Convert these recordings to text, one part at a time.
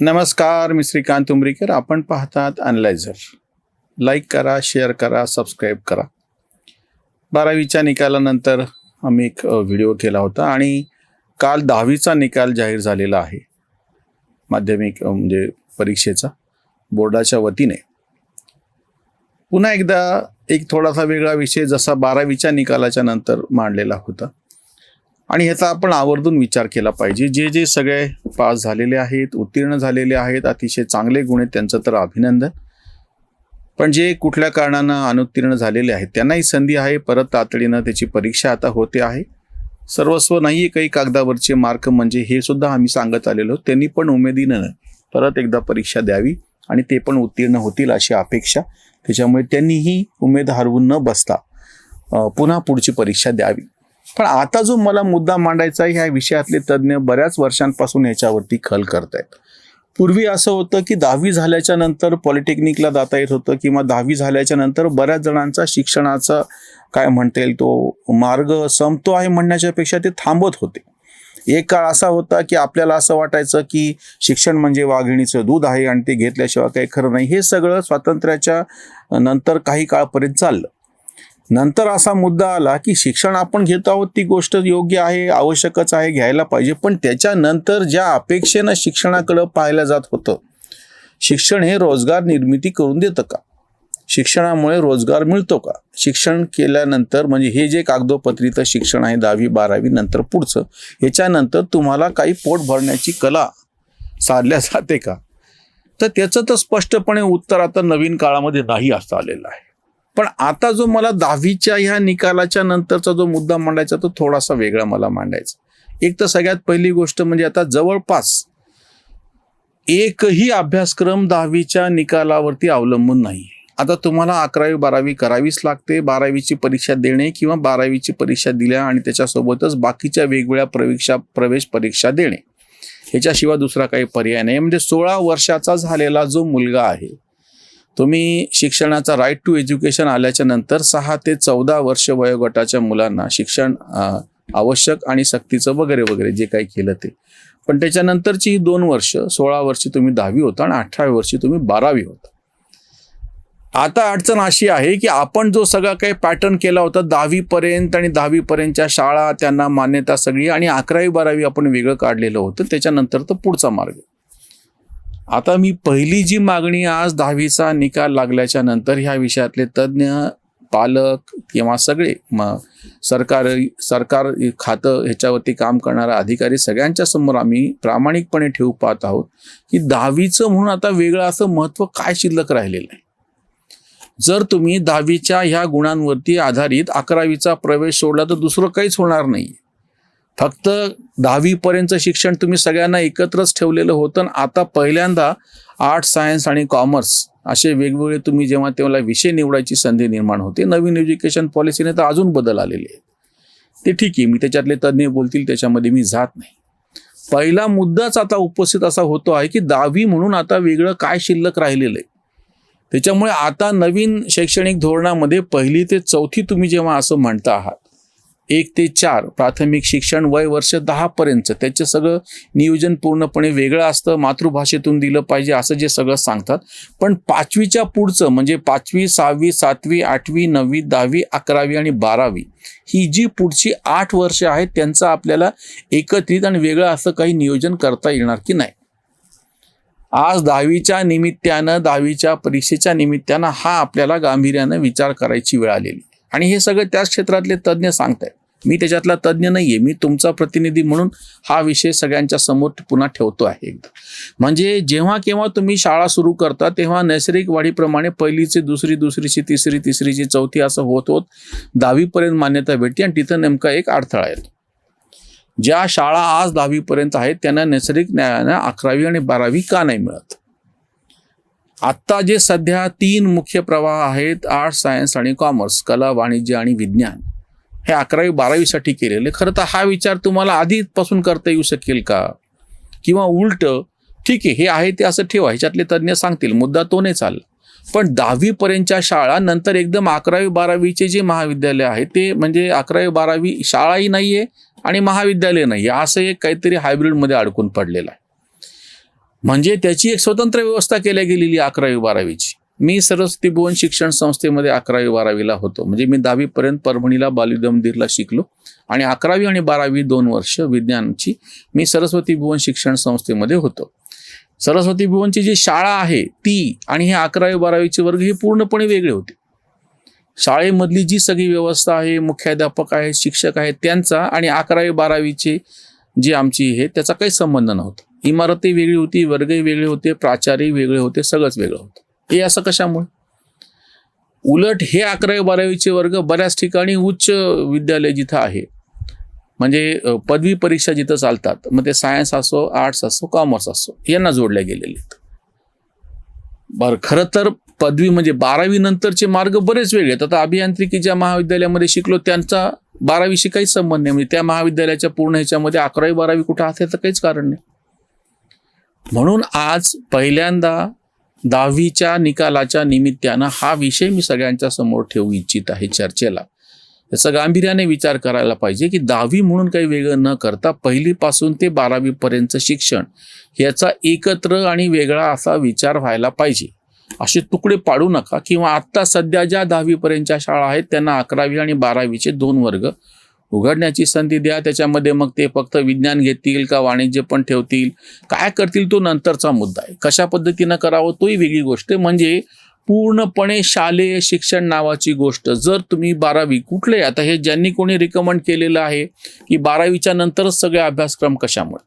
नमस्कार मी श्रीकांत उमरीकर. आपण पाहतात अनलायझर लाईक करा शेअर करा सबस्क्राईब करा. बारावीच्या निकालानंतर आम्ही एक व्हिडिओ केला होता आणि काल दहावीचा निकाल जाहीर झालेला आहे. माध्यमिक म्हणजे परीक्षेचा बोर्डाच्या वतीने. पुन्हा एकदा एक थोडासा वेगळा विषय जसा बारावीच्या निकालाच्या नंतर मांडलेला होता. आणि ह्याचा आपण आवर्जून विचार केला पाहिजे. जे जे सगळे पास झालेले आहेत उत्तीर्ण झालेले आहेत अतिशय चांगले गुण आहेत त्यांचं तर अभिनंदन. पण जे कुठल्या कारणानं अनुत्तीर्ण झालेले आहेत त्यांनाही संधी आहे. परत तातडीनं त्याची परीक्षा आता होते आहे. सर्वस्व नाही आहे काही कागदावरचे मार्क म्हणजे हे सुद्धा आम्ही सांगत आलेलो त्यांनी पण उमेदीनं परत एकदा परीक्षा द्यावी आणि ते पण उत्तीर्ण होतील अशी अपेक्षा. त्याच्यामुळे त्यांनीही उमेद हरवून न बसता पुन्हा पुढची परीक्षा द्यावी. पण आता जो मला मुद्दा मांडायचा आहे ह्या विषयातले तज्ज्ञ बऱ्याच वर्षांपासून याच्यावरती खल करत आहेत पूर्वी असं होतं की दहावी झाल्याच्यानंतर पॉलिटेक्निकला जाता येत होतं किंवा दहावी झाल्याच्यानंतर बऱ्याच जणांचा शिक्षणाचा काय म्हणता येईल तो मार्ग संपतो आहे म्हणण्याच्या पेक्षा ते थांबत होते. एक काळ असा होता की आपल्याला असं वाटायचं की शिक्षण म्हणजे वाघिणीचं दूध आहे आणि ते घेतल्याशिवाय काही खरं नाही. हे सगळं स्वातंत्र्याच्या नंतर काही काळपर्यंत चाललं. नंतर असा मुद्दा आला की शिक्षण आपण घेत आहोत ती गोष्ट योग्य आहे आवश्यकच आहे घ्यायला पाहिजे. पण त्याच्यानंतर ज्या अपेक्षेनं शिक्षणाकडं पाहायला जात होतं शिक्षण हे रोजगार निर्मिती करून देतं का? शिक्षणामुळे रोजगार मिळतो का? शिक्षण केल्यानंतर म्हणजे हे जे कागदोपत्रीचं शिक्षण आहे दहावी बारावी नंतर पुढचं ह्याच्यानंतर तुम्हाला काही पोट भरण्याची कला साधल्या जाते का? तर त्याचं तर स्पष्टपणे उत्तर आता नवीन काळामध्ये नाही असं आलेलं आहे. पण आता जो मला दहावीच्या ह्या निकालाच्या नंतरचा जो मुद्दा मांडायचा तो थोडासा वेगळा मला मांडायचा. एक तर सगळ्यात पहिली गोष्ट म्हणजे आता जवळपास एकही अभ्यासक्रम दहावीच्या निकालावरती अवलंबून नाही. आता तुम्हाला अकरावी बारावी करावीच लागते. बारावीची परीक्षा देणे किंवा बारावीची परीक्षा दिल्या आणि त्याच्यासोबतच बाकीच्या वेगवेगळ्या प्रवेक्षा प्रवेश परीक्षा देणे. ह्याच्याशिवाय दुसरा काही पर्याय नाही. म्हणजे सोळा वर्षाचा झालेला जो मुलगा आहे तुम्ही शिक्षणाचा राईट टू एज्युकेशन आल्याच्यानंतर सहा ते चौदा वर्ष वयोगटाच्या मुलांना शिक्षण आवश्यक आणि सक्तीचं वगैरे वगैरे जे काही केलं ते. पण त्याच्यानंतरची ही दोन वर्ष सोळा वर्षी तुम्ही दहावी होता आणि अठराव्या वर्षी तुम्ही बारावी होता. आता अडचण अशी आहे की आपण जो सगळा काही पॅटर्न केला होता दहावीपर्यंत आणि दहावीपर्यंतच्या शाळा त्यांना मान्यता सगळी आणि अकरावी बारावी आपण वेगळं काढलेलं होतं त्याच्यानंतर तर पुढचा मार्ग. आता मी पहिली जी मागणी आज दहावीचा निकाल लागल्याच्या नंतर ह्या विषयातले तज्ज्ञ पालक किंवा सगळे म सरकार सरकार खातं ह्याच्यावरती काम करणारा अधिकारी सगळ्यांच्या समोर आम्ही प्रामाणिकपणे ठेवू पाहत आहोत की दहावीचं म्हणून आता वेगळं असं महत्त्व काय शिल्लक राहिलेलं आहे? जर तुम्ही दहावीच्या ह्या गुणांवरती आधारित अकरावीचा प्रवेश सोडला तर दुसरं काहीच होणार नाही. फक्त दहावीपर्यंतचं शिक्षण तुम्ही सगळ्यांना एकत्रच ठेवलेलं होतं आणि आता पहिल्यांदा आर्ट्स सायन्स आणि कॉमर्स असे वेगवेगळे तुम्ही जेव्हा तेव्हा विषय निवडायची संधी निर्माण होते. नवीन एज्युकेशन पॉलिसीने तर अजून बदल आलेले आहेत. ते ठीक आहे मी त्याच्यातले तज्ज्ञ बोलतील त्याच्यामध्ये मी जात नाही. पहिला मुद्दाच आता उपस्थित असा होतो आहे की दहावी म्हणून आता वेगळं काय शिल्लक राहिलेलं आहे. त्याच्यामुळे आता नवीन शैक्षणिक धोरणामध्ये पहिली ते चौथी तुम्ही जेव्हा असं म्हणता आहात एक ते चार प्राथमिक शिक्षण वय वर्ष दहापर्यंत त्याचं सगळं नियोजन पूर्णपणे वेगळं असतं. मातृभाषेतून दिलं पाहिजे असं जे सगळं सांगतात. पण पाचवीच्या पुढचं म्हणजे पाचवी सहावी सातवी आठवी नववी दहावी अकरावी आणि बारावी ही जी पुढची आठ वर्ष आहेत त्यांचं आपल्याला एकत्रित आणि वेगळं असं काही नियोजन करता येणार की नाही? आज दहावीच्या निमित्तानं दहावीच्या परीक्षेच्या निमित्तानं हा आपल्याला गांभीर्यानं विचार करायची वेळ आलेली. आणि हे सगळं त्याच क्षेत्रातले तज्ज्ञ सांगतायत. मी त्याच्यातला तज्ज्ञ नाहीये. मी तुमचा प्रतिनिधी म्हणून हा विषय सगळ्यांच्या समोर पुन्हा ठेवतो आहे एकदा. म्हणजे जेव्हा केव्हा तुम्ही शाळा सुरू करता तेव्हा नैसर्गिक वाढीप्रमाणे पहिलीची दुसरी दुसरीची तिसरी तिसरीची चौथी असं होत होत दहावीपर्यंत मान्यता भेटते आणि तिथं नेमका एक अडथळा येतो. ज्या शाळा आज दहावीपर्यंत आहेत त्यांना नैसर्गिक न्यायानं अकरावी आणि बारावी का नाही मिळत? आत्ता जे सध्या तीन मुख्य प्रवाह आहेत आर्ट्स सायन्स आणि कॉमर्स कला वाणिज्य आणि विज्ञान. हे अकरावी बारावीसाठी केलेले. खरं तर हा विचार तुम्हाला आधीपासून करता येऊ शकेल का? किंवा उलट ठीक आहे हे आहे ते असं ठेवा ह्याच्यातले तज्ज्ञ सांगतील मुद्दा तो नाही चालला. पण दहावीपर्यंतच्या शाळा नंतर एकदम अकरावी बारावीचे जे महाविद्यालय आहे ते म्हणजे अकरावी बारावी शाळाही नाही आहे आणि महाविद्यालय नाही. आहे असं एक काहीतरी हायब्रिडमध्ये अडकून पडलेलं आहे. म्हणजे त्याची एक स्वतंत्र व्यवस्था केल्या गेलेली अकरावी बारावीची. मी सरस्वती भुवन शिक्षण संस्थेमध्ये अकरावी बारावीला होतो. म्हणजे मी दहावीपर्यंत परभणीला बालविद्या मंदिरला शिकलो. आणि अकरावी आणि बारावी दोन वर्ष विज्ञानची मी सरस्वती भुवन शिक्षण संस्थेमध्ये होतो. सरस्वती भुवनची जी शाळा आहे ती आणि हे अकरावी बारावीचे वर्ग हे पूर्णपणे वेगळे होते. शाळेमधली जी सगळी व्यवस्था आहे मुख्याध्यापक आहेत शिक्षक आहेत त्यांचा आणि अकरावी बारावीचे जी आमची हे त्याचा काही संबंध नव्हता. इमारतही वेगळी होती वर्गही वेगळे होते प्राचार्यही वेगळे होते सगळंच वेगळं होतं. हे असं कशामुळे? उलट हे अकरावी बारावीचे वर्ग बऱ्याच ठिकाणी उच्च विद्यालय जिथं आहे. म्हणजे पदवी परीक्षा जिथं चालतात मग ते सायन्स असो आर्ट्स असो कॉमर्स असो यांना जोडल्या गेलेले आहेत. बरं खरं तर पदवी म्हणजे बारावी नंतरचे मार्ग बरेच वेगळे आहेत. आता अभियांत्रिकीच्या महाविद्यालयामध्ये शिकलो त्यांचा बारावीशी काहीच संबंध नाही. म्हणजे त्या महाविद्यालयाच्या पूर्ण ह्याच्यामध्ये अकरावी बारावी कुठं तर काहीच कारण नाही. म्हणून आज पहिल्यांदा दहावीच्या निकालाच्या निमित्तानं हा विषय मी सगळ्यांच्या समोर ठेवू इच्छित आहे चर्चेला. याचा गांभीर्याने विचार करायला पाहिजे की दहावी म्हणून काही वेगळं न करता पहिलीपासून ते बारावीपर्यंतचं शिक्षण याचा एकत्र आणि वेगळा असा विचार व्हायला पाहिजे. असे तुकडे पाडू नका किंवा आत्ता सध्या ज्या दहावीपर्यंतच्या शाळा आहेत त्यांना अकरावी आणि बारावीचे दोन वर्ग उघडण्याची संधी द्या त्याच्यामध्ये मग ते फक्त विज्ञान घेतील का वाणिज्य पण ठेवतील? काय करतील तो नंतरचा मुद्दा आहे. कशा पद्धतीनं करावं तोही वेगळी गोष्ट आहे. म्हणजे पूर्णपणे शालेय शिक्षण नावाची गोष्ट. जर तुम्ही बारावी कुठले आता हे ज्यांनी कोणी रिकमेंड केलेलं आहे की बारावीच्या नंतरच सगळे अभ्यासक्रम कशामुळे?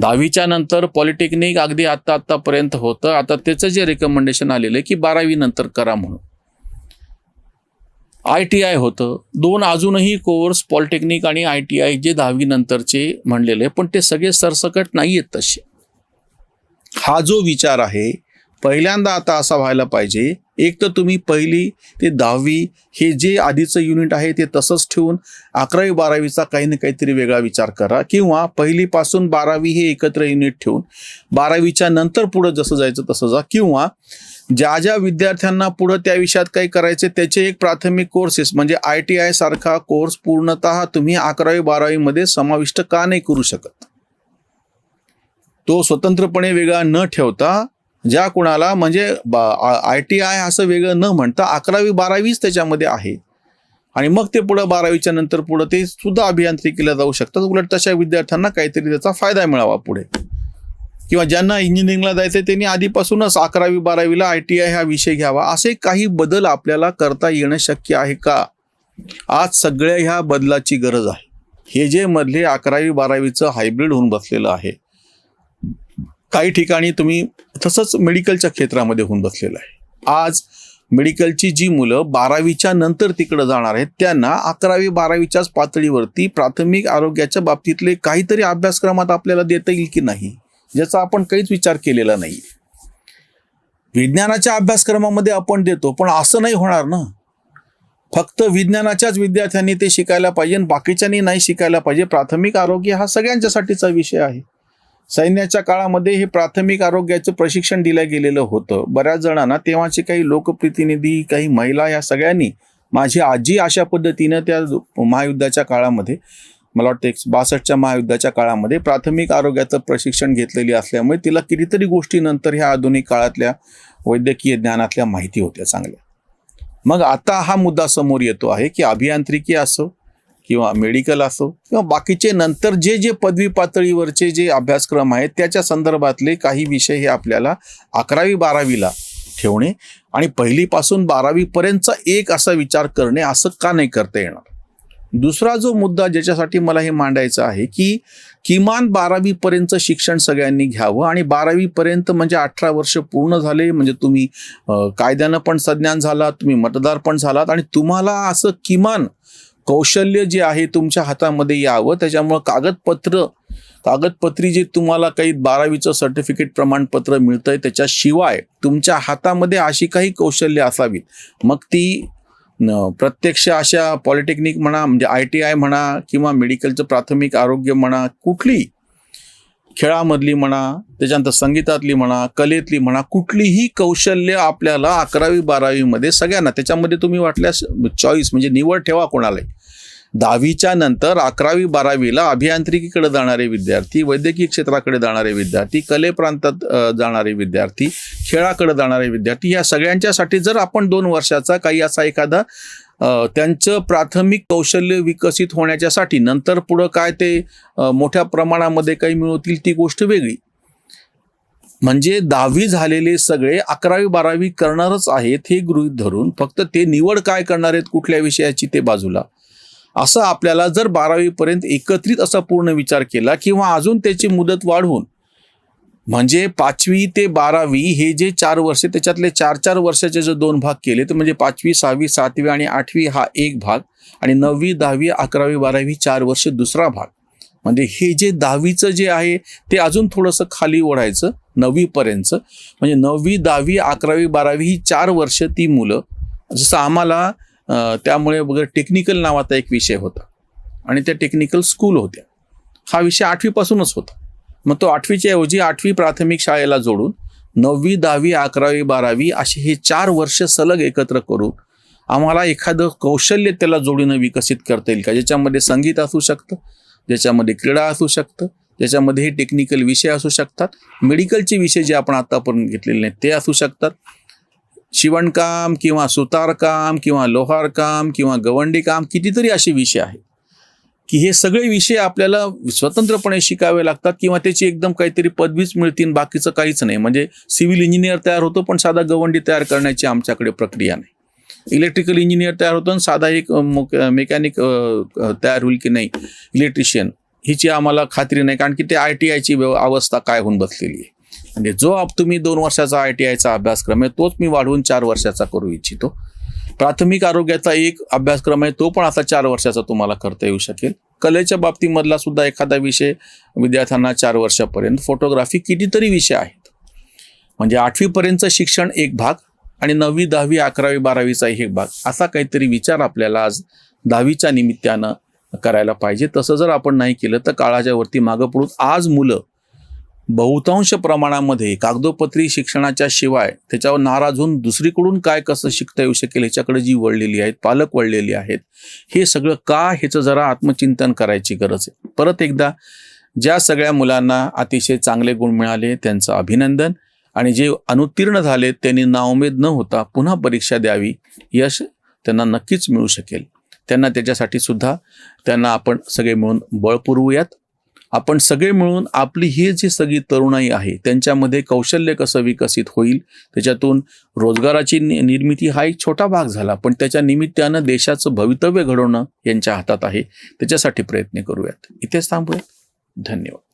दहावीच्या नंतर पॉलिटेक्निक अगदी आत्ता आत्तापर्यंत होतं. आता त्याचं जे रिकमेंडेशन आलेलं आहे की बारावी नंतर करा म्हणून. आय टी आय होतं. दोन अजूनही कोर्स पॉलिटेक्निक आणि आय टी आय जे दहावी नंतरचे म्हणलेले पण ते सगळे सरसकट नाही आहेत तसे. हा जो विचार आहे पहिल्यांदा आता असा व्हायला पाहिजे. एक तर तुम्ही पहिली ते दहावी हे जे आधीचं युनिट आहे ते तसंच ठेवून अकरावी बारावीचा काही ना काहीतरी वेगळा विचार करा. किंवा पहिलीपासून बारावी हे एकत्र युनिट ठेवून बारावीच्या नंतर पुढं जसं जायचं तसं जा. किंवा ज्या ज्या विद्यार्थ्यांना पुढं त्या विषयात काही करायचे त्याचे एक प्राथमिक कोर्सेस म्हणजे आय टी आय सारखा कोर्स पूर्णतः तुम्ही अकरावी बारावीमध्ये समाविष्ट का नाही करू शकत? तो स्वतंत्रपणे वेगळा न ठेवता ज्या कुणाला म्हणजे आय टी आय असं वेगळं न म्हणता अकरावी बारावीच त्याच्यामध्ये आहे. आणि मग ते पुढं बारावीच्या नंतर पुढं ते सुद्धा अभियांत्रिकीला जाऊ शकतात. उलट तशा विद्यार्थ्यांना काहीतरी त्याचा फायदा मिळावा पुढे. किंवा ज्यांना इंजिनिअरिंगला जायचं त्यांनी आधीपासूनच अकरावी बारावीला आय टी आय हा विषय घ्यावा. असे काही बदल आपल्याला करता येणं शक्य आहे का? आज सगळ्या ह्या बदलाची गरज आहे. हे जे मधले अकरावी बारावीचं हायब्रिड होऊन बसलेलं आहे काही ठिकाणी तुम्ही तसंच मेडिकलच्या क्षेत्रामध्ये होऊन बसलेलं आहे. आज मेडिकलची जी मुलं बारावीच्या नंतर तिकडं जाणार आहेत त्यांना अकरावी बारावीच्याच पातळीवरती प्राथमिक आरोग्याच्या बाबतीतले काहीतरी अभ्यासक्रमात आपल्याला देता येईल की नाही? ज्याचा आपण काहीच विचार केलेला नाही. विज्ञानाच्या अभ्यासक्रमामध्ये आपण देतो पण असं नाही होणार ना. फक्त विज्ञानाच्याच विद्यार्थ्यांनी ते शिकायला पाहिजे आणि बाकीच्यांनी नाही शिकायला पाहिजे. प्राथमिक आरोग्य हा सगळ्यांच्यासाठीचा विषय आहे. सैन्याच्या काळामध्ये हे प्राथमिक आरोग्याचं प्रशिक्षण दिलं गेलेलं होतं. बऱ्याच जणांना तेव्हाचे काही लोकप्रतिनिधी काही महिला या सगळ्यांनी माझी आजी अशा पद्धतीनं त्या महायुद्धाच्या काळामध्ये मला वाटतं एक बासष्टच्या महायुद्धाच्या काळामध्ये प्राथमिक आरोग्याचं प्रशिक्षण घेतलेली असल्यामुळे तिला कितीतरी गोष्टी नंतर ह्या आधुनिक काळातल्या वैद्यकीय ज्ञानातल्या माहिती होत्या चांगल्या. मग आता हा मुद्दा समोर येतो आहे की अभियांत्रिकी असो किंवा मेडिकल असो किंवा बाकीचे नंतर जे जे पदवी पातळीवरचे जे अभ्यासक्रम आहेत त्याच्या संदर्भातले काही विषय हे आपल्याला अकरावी बारावीला ठेवणे आणि पहिलीपासून बारावीपर्यंतचा एक असा विचार करणे असं का नाही करता येणार? दुसरा जो मुद्दा ज्याच्यासाठी मला हे मांडायचं आहे की किमान बारावीपर्यंतचं शिक्षण सगळ्यांनी घ्यावं आणि बारावीपर्यंत म्हणजे अठरा वर्ष पूर्ण झाले म्हणजे तुम्ही कायद्यानं पण संज्ञान झालात तुम्ही मतदार पण झालात आणि तुम्हाला असं किमान कौशल्य जे आहे तुमच्या हातामध्ये यावं त्याच्यामुळं कागदपत्र कागदपत्री जे तुम्हाला काही बारावीचं सर्टिफिकेट प्रमाणपत्र मिळतंय त्याच्याशिवाय तुमच्या हातामध्ये अशी काही कौशल्य असावीत. मग ती प्रत्यक्ष अशा पॉलिटेक्निक म्हणा म्हणजे आय टी आय म्हणा किंवा मेडिकलचं प्राथमिक आरोग्य म्हणा कुठली खेळामधली म्हणा त्याच्यानंतर संगीतातली म्हणा कलेतली म्हणा कुठलीही कौशल्य आपल्याला अकरावी बारावीमध्ये सगळ्यांना त्याच्यामध्ये तुम्ही वाटल्यास चॉईस म्हणजे निवड ठेवा कोणालाही. दहावीच्या नंतर अकरावी बारावीला अभियांत्रिकीकडे जाणारे विद्यार्थी वैद्यकीय क्षेत्राकडे जाणारे विद्यार्थी कले प्रांतात जाणारे विद्यार्थी खेळाकडे जाणारे विद्यार्थी या सगळ्यांच्यासाठी जर आपण दोन वर्षाचा काही असा एखादा त्यांचं प्राथमिक कौशल्य विकसित होण्याच्यासाठी नंतर पुढं काय ते मोठ्या प्रमाणामध्ये काही मिळवतील ती गोष्ट वेगळी. म्हणजे दहावी झालेले सगळे अकरावी बारावी करणारच आहेत हे गृहीत धरून फक्त ते निवड काय करणार आहेत कुठल्या विषयाची ते बाजूला. असं आपल्याला जर बारावीपर्यंत एकत्रित असा पूर्ण विचार केला किंवा अजून त्याची मुदत वाढवून म्हणजे पाचवी ते बारावी हे जे चार वर्ष त्याच्यातले चार चार वर्षाचे जर दोन भाग केले तर म्हणजे पाचवी सहावी सातवी आणि आठवी हा एक भाग आणि नववी दहावी अकरावी बारावी चार वर्ष दुसरा भाग. म्हणजे हे जे दहावीचं जे आहे ते अजून थोडंसं खाली ओढायचं नववीपर्यंतचं म्हणजे नववी दहावी अकरावी बारावी ही चार वर्ष ती मुलं जसं आम्हाला त्यामुळे वगैरे टेक्निकल नावाचा एक विषय होता. आणि त्या टेक्निकल स्कूल होत्या. हा विषय आठवीपासूनच होता. मग तो आठवीच्या ऐवजी आठवी प्राथमिक शाळेला जोडून नववी दहावी अकरावी बारावी असे हे चार वर्ष सलग एकत्र करून आम्हाला एखादं कौशल्य त्याला जोडीनं विकसित करता येईल का? ज्याच्यामध्ये संगीत असू शकतं ज्याच्यामध्ये क्रीडा असू शकतं ज्याच्यामध्ये हे टेक्निकल विषय असू शकतात. मेडिकलचे विषय जे आपण आतापर्यंत घेतलेले नाहीत ते असू शकतात. शिवणकाम किंवा सुतारकाम किंवा लोहारकाम किंवा गवंडी काम कितीतरी असे विषय आहेत. की हे सगळे विषय आपल्याला स्वतंत्रपणे शिकावे लागतात किंवा त्याची एकदम काहीतरी पदवीच मिळतील बाकीचं काहीच नाही. म्हणजे सिव्हिल इंजिनियर तयार होतो पण साधा गवंडी तयार करण्याची आमच्याकडे प्रक्रिया नाही. इलेक्ट्रिकल इंजिनियर तयार होतो आणि साधा एक मेकॅनिक तयार होईल की नाही इलेक्ट्रिशियन हिची आम्हाला खात्री नाही कारण की ते आय टी आयची अवस्था काय होऊन बसलेली आहे. म्हणजे जो आप तुम्ही दोन वर्षाचा आय टी आयचा अभ्यासक्रम आहे तोच मी वाढवून चार वर्षाचा करू इच्छितो. प्राथमिक आरोग्याचा एक अभ्यासक्रम आहे तो पण आता चार वर्षाचा तुम्हाला करता येऊ शकेल. कलेच्या बाबतीमधला सुद्धा एखादा विषय विद्यार्थ्यांना चार वर्षापर्यंत. फोटोग्राफी कितीतरी विषय आहेत. म्हणजे आठवीपर्यंतचं शिक्षण एक भाग आणि नववी दहावी अकरावी बारावीचा एक भाग. असा काहीतरी विचार आपल्याला आज दहावीच्या निमित्तानं करायला पाहिजे. तसं जर आपण नाही केलं तर काळाच्या वरती मागं पडून आज मुलं बहुतांश प्रमाणामध्ये कागदोपत्री शिक्षणाच्या शिवाय त्याच्यावर नाराज होऊन दुसरीकडून काय कसं शिकता येऊ शकेल ह्याच्याकडे जी वळलेली आहेत पालक वळलेली आहेत हे सगळं का ह्याचं जरा आत्मचिंतन करायची गरज आहे? परत एकदा ज्या सगळ्या मुलांना अतिशय चांगले गुण मिळाले त्यांचं अभिनंदन आणि जे अनुत्तीर्ण झाले त्यांनी नाउमेद न होता पुन्हा परीक्षा द्यावी यश त्यांना नक्कीच मिळू शकेल. त्यांना त्याच्यासाठी सुद्धा त्यांना आपण सगळे मिळून बळ पुरवूयात. आपण सगळे मिळून आपली ही जी सगळी तरुणाई आहे त्यांच्यामध्ये कौशल्य कसं विकसित होईल त्याच्यातून रोजगाराची नि- निर्मिती हा एक छोटा भाग झाला पण त्याच्या निमित्तानं देशाचं भवितव्य घडवणं यांच्या हातात आहे. त्याच्यासाठी प्रयत्न करूयात. इथेच थांबूयात. धन्यवाद.